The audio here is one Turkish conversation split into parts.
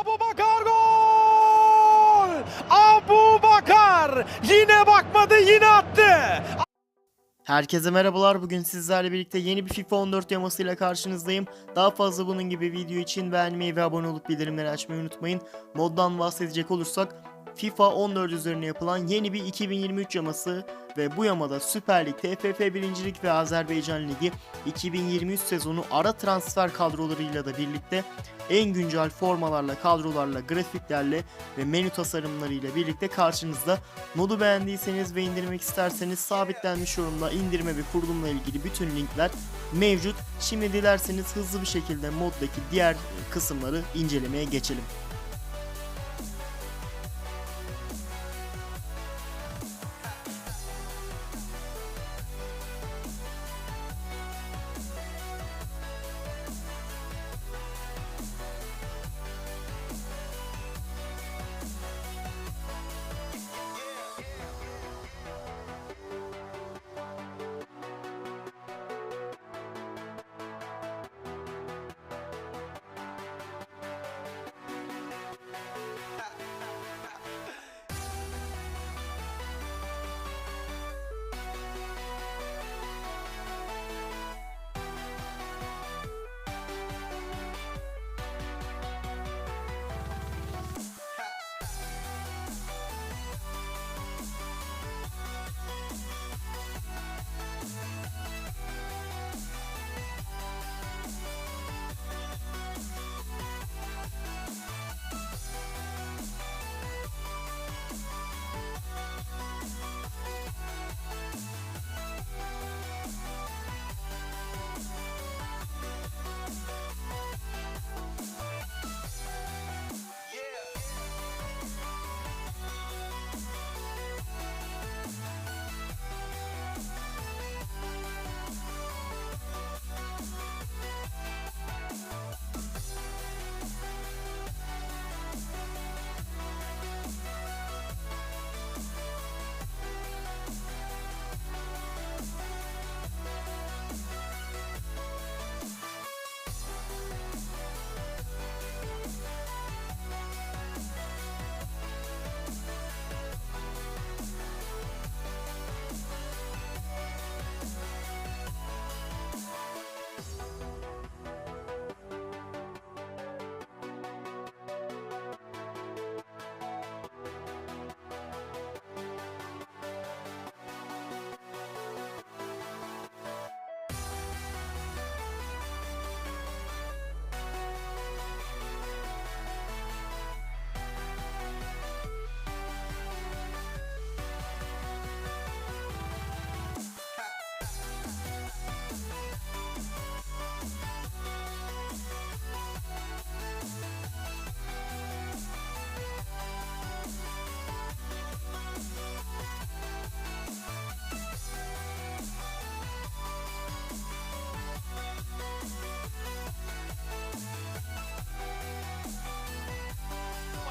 Abu Bakar gol! Abu Bakar yine bakmadı yine attı. Herkese merhabalar. Bugün sizlerle birlikte yeni bir FIFA 14 yamasıyla karşınızdayım. Daha fazla bunun gibi video için beğenmeyi ve abone olup bildirimleri açmayı unutmayın. Moddan bahsedecek olursak FIFA 14 üzerine yapılan yeni bir 2023 yaması ve bu yamada Süper Lig, TFF 1. Lig ve Azerbaycan Ligi 2023 sezonu ara transfer kadrolarıyla da birlikte en güncel formalarla, kadrolarla, grafiklerle ve menü tasarımlarıyla birlikte karşınızda. Modu beğendiyseniz ve indirmek isterseniz sabitlenmiş yorumda indirme ve kurulumla ilgili bütün linkler mevcut. Şimdi dilerseniz hızlı bir şekilde moddaki diğer kısımları incelemeye geçelim.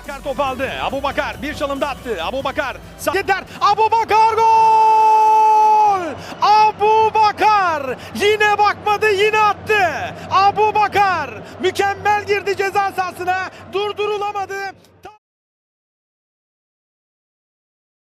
Bakar top aldı. Abu Bakar bir çalımda attı. Abu Bakar gider. Abu Bakar gol! Abu Bakar yine bakmadı yine attı. Abu Bakar mükemmel girdi ceza sahasına. Durdurulamadı.